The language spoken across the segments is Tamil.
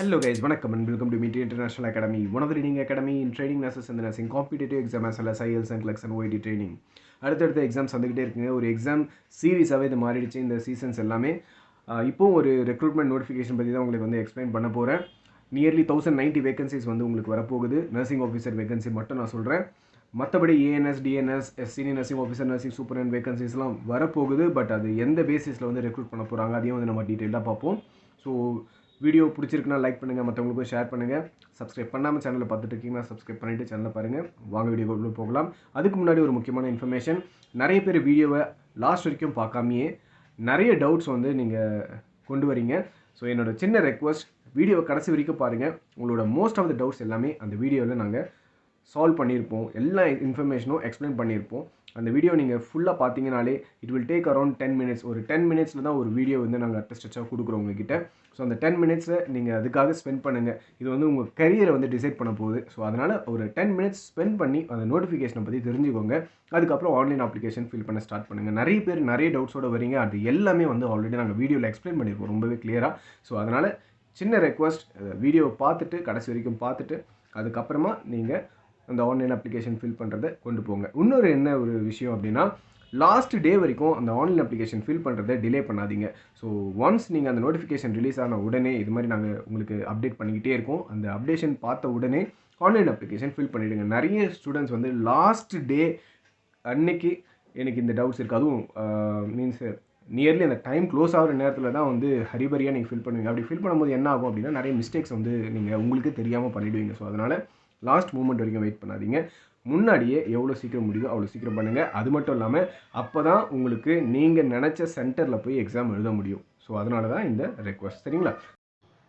ஹலோ கைஸ் வணக்கம். And welcome to Meet international academy one of reading academy in training nurses nurses nursing competitive exam as exam as and clerks and and training அடுத்தடுத்த எக்ஸாம்ஸ் வந்துகிட்டே இருக்குங்க. ஒரு எக்ஸாம் சீரியஸாகவே இது மாறிடுச்சு. இந்த சீசன்ஸ் எல்லாமே. இப்போ இப்போவும் ஒரு ரெக்ரூட்மெண்ட் நோட்டிஃபிகேஷன் பற்றி தான் உங்களுக்கு வந்து எக்ஸ்பிளைன் பண்ண போகிறேன் நியர்லி தௌசண்ட் நைன்ட்டி வேகன்சிஸ் வந்து உங்களுக்கு வரப்போகுது. நர்சிங் ஆஃபீஸர் வேகன்சி மட்டும் நான் சொல்கிறேன் மற்றபடி ANS DNS senior nursing officer nursing superintendent வேகன்சிஸ்லாம் வரப்போகுது. பட் அது எந்த பேசிஸில் வந்து ரெக்ரூட் பண்ண போகிறாங்க அதையும் வந்து நம்ம டீட்டெயிலாக பார்ப்போம். ஸோ வீடியோ பிடிச்சிருக்குன்னா லைக் பண்ணுங்கள் மற்றவங்களுக்கும் ஷேர் பண்ணுங்கள் சப்ஸ்கிரைப் பண்ணாமல் சேனலை பார்த்துட்டு இருக்கீங்கன்னா சப்ஸ்கிரைப் பண்ணிவிட்டு சேனலை பாருங்கள் வாங்க வீடியோக்குள்ளே போகலாம். அதுக்கு முன்னாடி ஒரு முக்கியமான இன்ஃபர்மேஷன் நிறைய பேர் வீடியோவை லாஸ்ட் வரைக்கும் பார்க்காமையே நிறைய டவுட்ஸ் வந்து நீங்கள் கொண்டு வரீங்க. ஸோ என்னோட சின்ன ரெக்வஸ்ட் வீடியோவை கடைசி வரைக்கும் பாருங்கள் உங்களோட மோஸ்ட் ஆஃப் த டவுட்ஸ் எல்லாமே அந்த வீடியோவில் நாங்கள் சால்வ் பண்ணியிருப்போம். எல்லா இன்ஃபர்மேஷனும் எக்ஸ்பிளைன் பண்ணியிருப்போம். அந்த வீடியோ நீங்கள் ஃபுல்லாக பார்த்தீங்கனாலே it will take around ten minutes ஒரு டென் மினிட்ஸில் தான் ஒரு வீடியோ வந்து நாங்கள் அட்டஸ்டச்சாக கொடுக்குறோம் உங்ககிட்ட. ஸோ அந்த டென் மினிட்ஸை நீங்கள் அதுக்காக ஸ்பெண்ட் பண்ணுங்கள் இது வந்து உங்கள் கரியரை வந்து டிசைட் பண்ண போகுது. ஸோ அதனால் ஒரு டென் மினிட்ஸ் ஸ்பெண்ட் பண்ணி அந்த நோட்டிஃபிகேஷனை பற்றி தெரிஞ்சுக்கோங்க. அதுக்கப்புறம் ஆன்லைன் அப்ளிகேஷன் ஃபில் பண்ண ஸ்டார்ட் பண்ணுங்கள் நிறைய பேர் நிறைய டவுட்ஸோட வரீங்க அது எல்லாமே வந்து ஆல்ரெடி நாங்கள் வீடியோவில் எக்ஸ்பிளைன் பண்ணியிருக்கோம். ரொம்பவே கிளியராக ஸோ அதனால் சின்ன ரெக்வஸ்ட் வீடியோவை பார்த்துட்டு கடைசி வரைக்கும் பார்த்துட்டு அதுக்கப்புறமா நீங்கள் அந்த ஆன்லைன் அப்ளிகேஷன் ஃபில் பண்ணுறதை கொண்டு போங்க. இன்னொரு என்ன ஒரு விஷயம் அப்படின்னா லாஸ்ட் டே வரைக்கும் அந்த ஆன்லைன் அப்ளிகேஷன் ஃபில் பண்ணுறதை டிலே பண்ணாதீங்க. ஸோ ஒன்ஸ் நீங்கள் அந்த நோட்டிஃபிகேஷன் ரிலீஸ் ஆன உடனே இது மாதிரி நாங்கள் உங்களுக்கு அப்டேட் பண்ணிக்கிட்டே இருக்கோம். அந்த அப்டேஷன் பார்த்த உடனே ஆன்லைன் அப்ளிகேஷன் ஃபில் பண்ணிவிடுங்க நிறைய ஸ்டூடெண்ட்ஸ் வந்து லாஸ்ட் டே அன்னைக்கு எனக்கு இந்த டவுட்ஸ் இருக்குது அதுவும் மீன்ஸ் நியர்லி அந்த டைம் க்ளோஸ் ஆகிற நேரத்தில் தான் வந்து ஹரிபரியாக நீங்கள் ஃபில் பண்ணுவீங்க. அப்படி ஃபில் பண்ணும்போது என்ன ஆகும் அப்படின்னா நிறைய மிஸ்டேக்ஸ் வந்து நீங்கள் உங்களுக்கு தெரியாமல் பண்ணிவிடுவீங்க ஸோ அதனால் லாஸ்ட் மூமெண்ட் வரைக்கும் வெயிட் பண்ணாதீங்க. முன்னாடியே எவ்வளோ சீக்கிரம் முடியுதோ அவ்வளோ சீக்கிரம் பண்ணுங்கள் அது மட்டும் இல்லாமல் அப்போ தான் உங்களுக்கு நீங்கள் நினச்ச சென்டரில் போய் எக்ஸாம் எழுத முடியும். ஸோ அதனால தான் இந்த ரெக்வஸ்ட் சரிங்களா?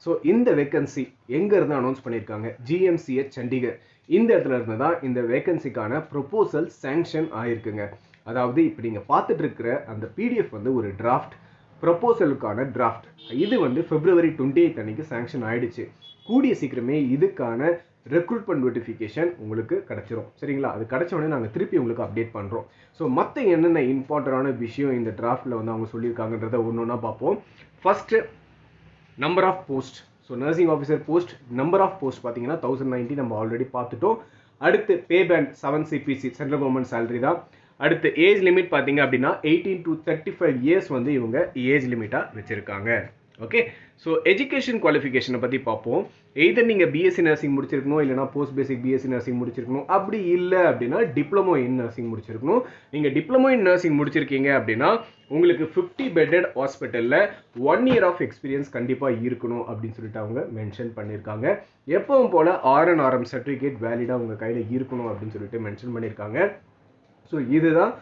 ஸோ இந்த வேக்கன்சி எங்கே இருந்து அனௌன்ஸ் பண்ணியிருக்காங்க ஜிஎம்சிஎச் சண்டிகர். இந்த இடத்துல இருந்து தான் இந்த வேக்கன்சிக்கான ப்ரொப்போசல் சேங்ஷன் ஆயிருக்குங்க. அதாவது இப்போ நீங்கள் பார்த்துட்டு இருக்கிற அந்த பிடிஎஃப் வந்து ஒரு டிராஃப்ட் ப்ரப்போசலுக்கான டிராஃப்ட் இது வந்து பிப்ரவரி டுவெண்ட்டி எயிட் அன்னைக்கு சேங்ஷன் ஆயிடுச்சு. கூடிய சீக்கிரமே இதுக்கான ரெக்ரூட்மெண்ட் நோட்டிஃபிகேஷன் உங்களுக்கு கிடச்சிரும். சரிங்களா? அது கிடச்ச உடனே நாங்கள் திருப்பி உங்களுக்கு அப்டேட் பண்ணுறோம் ஸோ மற்ற என்னென்ன இம்பார்ட்டண்டான விஷயம் இந்த டிராஃப்டில் வந்து அவங்க சொல்லியிருக்காங்கன்றத ஒன்று ஒன்றா பார்ப்போம். First number of post so nursing officer post number of post பார்த்தீங்கன்னா தௌசண்ட் நைன்ட்டி நம்ம ஆல்ரெடி பார்த்துட்டோம். அடுத்து pay band seven CPC central government salary தான். அடுத்து ஏஜ் லிமிட் பார்த்தீங்க அப்படின்னா eighteen to thirty five years வந்து இவங்க ஏஜ் லிமிட்டாக வச்சுருக்காங்க. ஓகே ஸோ எஜுகேஷன் குவாலிஃபிகேஷனை பற்றி பார்ப்போம். எய்தர் நீங்கள் பிஎஸ்சி நர்சிங் முடிச்சிருக்கணும் இல்லைனா போஸ்ட் பேசிக் பிஎஸ்சி நர்சிங் முடிச்சிருக்கணும். அப்படி இல்லை அப்படின்னா டிப்ளமோ இன் நர்சிங் முடிச்சிருக்கணும். நீங்கள் டிப்ளமோ இன் நர்சிங் முடிச்சிருக்கீங்க அப்படின்னா உங்களுக்கு ஃபிஃப்டி பெட்டட் ஹாஸ்பிட்டலில் ஒன் இயர் ஆஃப் எக்ஸ்பீரியன்ஸ் கண்டிப்பாக இருக்கணும் அப்படின்னு சொல்லிட்டு அவங்க மென்ஷன் பண்ணியிருக்காங்க எப்பவும் போல் ஆர்என்ஆர்எம் சர்டிஃபிகேட் வேலிடாக உங்கள் கையில் இருக்கணும் அப்படின்னு சொல்லிட்டு மென்ஷன் பண்ணியிருக்காங்க ஸோ இதுதான்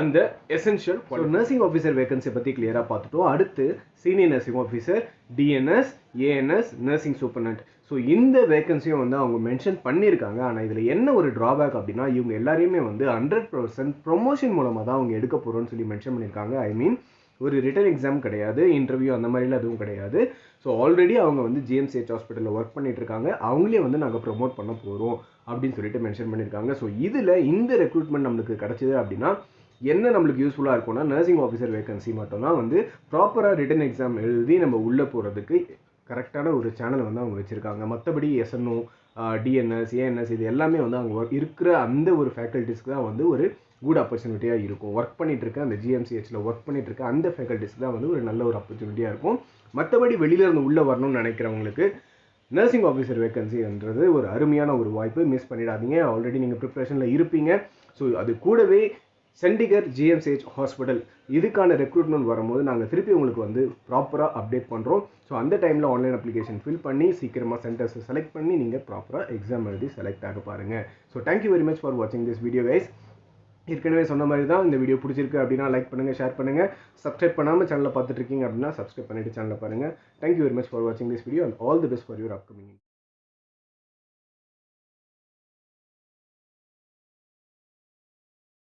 அந்த எசென்ஷியல் நர்சிங் ஆஃபீஸர் வேகன்சி பற்றி கிளியராக பார்த்துட்டோம். அடுத்து senior nursing officer DNS ANS nursing superintendent so இந்த வேகன்சியும் வந்து அவங்க மென்ஷன் பண்ணியிருக்காங்க. ஆனால் இதில் என்ன ஒரு ட்ராபேக் அப்படின்னா இவங்க எல்லாரையுமே வந்து ஹண்ட்ரட் பர்சன்ட் ப்ரொமோஷன் மூலமாக தான் அவங்க எடுக்க போகிறோம்னு சொல்லி மென்ஷன் பண்ணியிருக்காங்க. ஐ மீன் ஒரு ரிட்டன் எக்ஸாம் கிடையாது இன்டர்வியூ அந்த மாதிரிலாம் எதுவும் கிடையாது. ஸோ ஆல்ரெடி அவங்க வந்து ஜிஎம்சிஹெச் ஹாஸ்பிட்டலில் ஒர்க் பண்ணிட்டு இருக்காங்க அவங்களே வந்து நாங்கள் ப்ரொமோட் பண்ண போகிறோம் அப்படின்னு சொல்லிட்டு மென்ஷன் பண்ணியிருக்காங்க. ஸோ இதில் இந்த ரெக்ரூட்மெண்ட் நம்மளுக்கு கிடச்சிது அப்படின்னா என்ன நம்மளுக்கு யூஸ்ஃபுல்லாக இருக்கும்னா நர்சிங் ஆஃபீஸர் வேகன்சி மட்டும்தான் வந்து ப்ராப்பராக ரிட்டன் எக்ஸாம் எழுதி நம்ம உள்ளே போகிறதுக்கு கரெக்டான ஒரு சேனல் வந்து அவங்க வச்சுருக்காங்க. மற்றபடி எஸ்என்ஓ டிஎன்எஸ் ஏஎன்எஸ் இது எல்லாமே வந்து அவங்க இருக்கிற அந்த ஒரு ஃபேக்கல்ட்டிஸ்க்கு தான் வந்து ஒரு குட் ஆப்பர்ச்சுனிட்டியாக இருக்கும். ஒர்க் பண்ணிகிட்டு இருக்க அந்த ஜிஎம்சிஹெச்சில் ஒர்க் பண்ணிகிட்ருக்க இருக்க அந்த ஃபேக்கல்ட்டிஸ்க்கு தான் வந்து ஒரு நல்ல ஒரு ஆப்பர்ச்சுனிட்டியாக இருக்கும். மற்றபடி வெளியில இருந்து உள்ளே வரணும்னு நினைக்கிறவங்களுக்கு நர்சிங் ஆஃபீஸர் வேகன்சின்றது ஒரு அருமையான ஒரு வாய்ப்பு. மிஸ் பண்ணிடாதீங்க. ஆல்ரெடி நீங்கள் ப்ரிப்ரேஷனில் இருப்பீங்க. ஸோ அது கூடவே சண்டிகர் ஜிஎம்சிஹெச் ஹாஸ்பிட்டல் இதுக்கான ரெக்ரூட்மெண்ட் வரும்போது நாங்கள் திருப்பி உங்களுக்கு வந்து ப்ராப்பராக அப்டேட் பண்ணுறோம் ஸோ அந்த டைமில் ஆன்லைன் அப்ளிகேஷன் ஃபில் பண்ணி சீக்கிரமாக சென்டர்ஸை செலக்ட் பண்ணி நீங்கள் ப்ராப்பராக எக்ஸாம் எழுதி செலக்ட் ஆக பாருங்கள் so thank you very much for வாட்சிங் திஸ் வீடியோ கைஸ் ஏற்கனவே சொன்ன மாதிரி தான் இந்த வீடியோ பிடிச்சிருக்கு அப்படின்னா லைக் பண்ணுங்கள் ஷேர் பண்ணுங்கள் சப்ஸ்கிரைப் பண்ணாமல் சேனலில் பார்த்துட்டு இருக்கீங்க அப்படின்னா சப்ஸ்கிரைப் பண்ணிவிட்டு சேனலில் பாருங்கள் thank you very much for வாட்சிங் this video and all the best for your upcoming